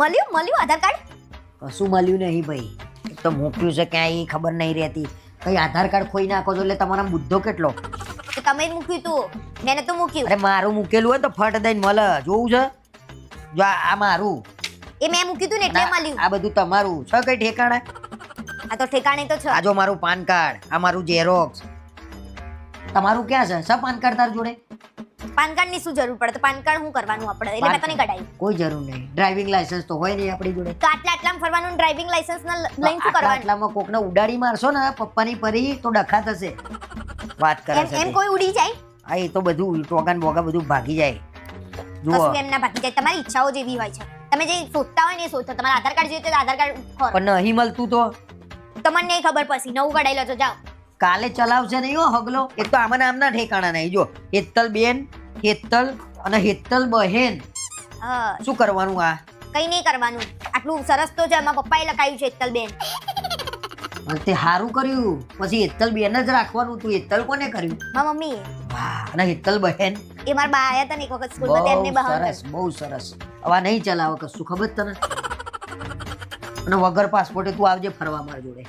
મળ્યું? મળ્યું આધાર કાર્ડ? કશું મળ્યું નહીં ભાઈ. એક તો મોકલ્યું છે ક્યાંય એ ખબર નહીં રહેતી. કઈ આધાર કાર્ડ ખોઈ નાખો છો એટલે તમારા બુદ્ધો કેટલો? તો તમે મૂક્યું તું. મેં તો મૂક્યું. અરે મારું મૂકેલું હોય તો ફટ દઈને મળે. જોવું છે? જો આ આ મારું. એ મેં મૂક્યું તું ને એટલે મળ્યું. આ બધું તમારું. છે કઈ ઠેકાણે? આ તો ઠેકાણે તો છે. આ જો મારું પાન કાર્ડ આ મારું ઝેરોક્સ તમારું ક્યાં છે? સ પાન કાર્ડ તાર જોડે? પાન કાર્ડની શું જરૂર પડે? તો પાન કાર્ડ શું કરવાનું આપણે એટલે મેં તને કઢાઈ. કોઈ જરૂર નહીં. ડ્રાઇવિંગ લાયસન્સ તો હોય નહીં આપણી જોડે. તો આટલા આટલામાં ફરવાનું ડ્રાઇવિંગ લાયસન્સ ના લઈને શું કરવાનું? આટલામાં કોકને ઉડાડી મારશો ને પપ્પાની પરી તો ડખા થશે. વાત કરે છે એમ કોઈ ઉડી જાય? આ એ તો બધું ટોગાન બોગા બધું ભાગી જાય. જુઓ. એમ ના ભાગી જાય? તમારી ઈચ્છાઓ જેવી હોય છે. તમે જે શોધતા હોય ને એ શોધો. તમારા આધાર કાર્ડ જોઈએ તો આધાર કાર્ડ પણ નહીં મળતું તો તમને નહીં ખબર પછી નવું કઢાઈ લો છો જાઓ. કાલે ચલાવશે નહીં હો હગલો. એક તો આમાં નામના આમના ઠેકાણા નહીં. જો હેતલ બેન હેતલ અને હેતલ બહેન. શું કરવાનું આ? કઈ નહીં કરવાનું. આટલું સરસ તો છે એમાં પપ્પાએ લખાયું છે હેતલ બેન તે સારું કર્યું. પછી હેતલ બેન જ રાખવાનું તું. હેતલ કોને કર્યું? મારા મમ્મી વાહ અને હેતલ બહેન. એ મારા બા આયા તને એક વખત સ્કૂલમાં તેમને બહુ બહાર સરસ બહુ સરસ. હવે નહીં ચલાવે કશું ખબર તને? અને વગર પાસપોર્ટે તું આવજે ફરવા માર જોડે.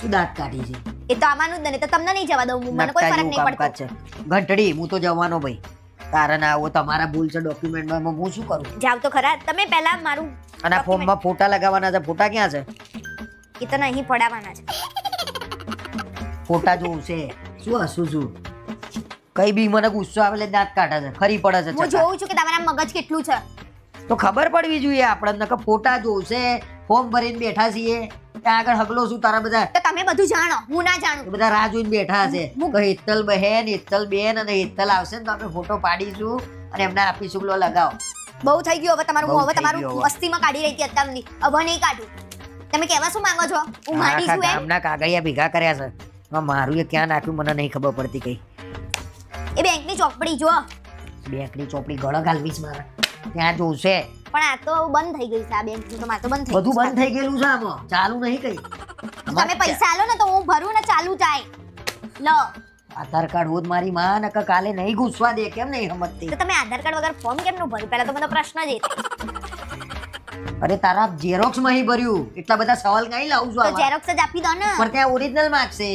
શું દાંત કાઢી છે? એ તો આવાનું જ ને તો તમને નહીં જવા દઉં. મને કોઈ ફરક નહીં પડતો. ઘંટડી હું તો જવાનો ભાઈ. તારે ના આવો તમારા ભૂલ છે ડોક્યુમેન્ટમાં હું શું કરું? જાવ તો ખરા તમે પહેલા મારું અને આ ફોર્મમાં ફોટા લગાવવાના છે ફોટા ક્યાં છે? એ તો નહીં પડાવવાના છે. ફોટા જોવું છે. શું હસું છું? કઈ બી મને ગુસ્સો આવે એટલે દાંત કાઢે છે ખરી પડે છે હું જોઉં છું કે તમારા મગજ કેટલું છે. તો ખબર પડવી જોઈએ આપણને કે ફોટા જોશે ફોર્મ ભરીને બેઠા છીએ. ત્યાં આગળ હગલો છું તારા બધા. તો તમે બધું જાણો હું ના જાણું. બધા રાહ જોઈને બેઠા છે. તો હેતલ બહેન હેતલ બેન અને હેતલ આવશે ને તો આપણે ફોટો પાડીશું અને એમને આપીશું લો લગાવો. બહુ થઈ ગયું હવે તમારું હું હવે તમારું મસ્તીમાં કાઢી રહી હતી અત્યારની. હવે નહીં કાઢું. તમે કહેવા શું માંગો છો? હું આખા છું એમ? ગામના કાગળિયા ભેગા કર્યા છે. મારું એ ક્યાં નાખ્યું મને નહીં ખબર પડતી કઈ. એ બેંકની ચોપડી જો બેંકની ચોપડી ગળો ગાલવીશ મારા. ત્યાં જોશે. પણ આ તો બંધ થઈ ગઈ છે આ બેંક તો મારે તો બંધ થઈ બધું બંધ થઈ ગયેલું છે આમાં. ચાલુ નહીં કઈ. તમે પૈસા આલો ને તો હું ભરું ને ચાલુ જાય. લો. આધાર કાર્ડ હોત મારી માં નકર કાલે નહીં ઘૂસવા દે. કેમ નહીં સમજતી તો તમે આધાર કાર્ડ વગર ફોર્મ કેમનું ભર્યું? પહેલા તો મને પ્રશ્ન જ અરે તારા ઝેરોક્સમાં ભર્યું. એટલા બધા સવાલ કઈ લાવું છું તો ઝેરોક્સ જ આપી દો ને. પણ ત્યાં ઓરિજિનલ માગશે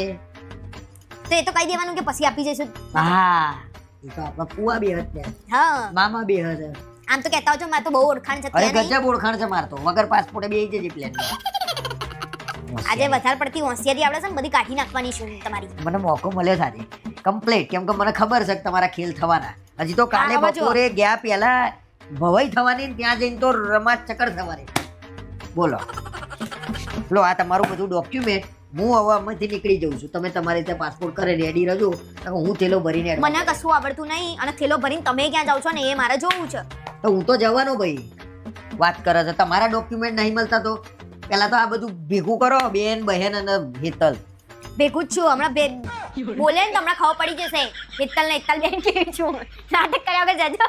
તો એ તો કહી દેવાનું કે પછી આપી જઈશું. હા. એ તો આપણા ફુવા બે હતા. હા. મામા બે હતા. આમ તો કહેતા છો મારે તો બહુ ઓળખાણ છે અરે ગજબ ઓળખાણ છે મારતો વગર પાસપોર્ટે બે જજે પ્લેન આજે વધારે પડતી હોશિયારી આવડે છે ને બધી કાઢી નાખવાની છું તમારી. મને મોકો મળ્યો સાથે કમ્પ્લીટ કેમ કે મને ખબર છે કે તમારા ખેલ થવાના. હજી તો કાલે. બપોરે ગયા પહેલા ભવાઈ થવાની ત્યાં જઈને તો રમાત ચક્કર થવાની. બોલો. લો આ તમારું બધું ડોક્યુમેન્ટ હું હવે આમાંથી નીકળી જઉં છું. તમે તમારી રીતે પાસપોર્ટ કરે રેડી રહેજો. હું થેલો ભરીને મને કશું આવડતું નહીં અને થેલો ભરીને તમે ક્યાં જાવ છો ને એ મારે જોવું છે. તો હું તો જવાનો ભાઈ. વાત કરે છે તમારા ડોક્યુમેન્ટ નહીં મળતા તો? પહેલા તો આ બધું ભેગું કરો બેન બહેન અને હેતલ. ભેગું જ છું હમણાં ભે બોલે ને તો હમણાં ખબર પડી જશે. હેતલ ને હેતલ બેન કેવી છું. નાટક કર્યા વગર જજો.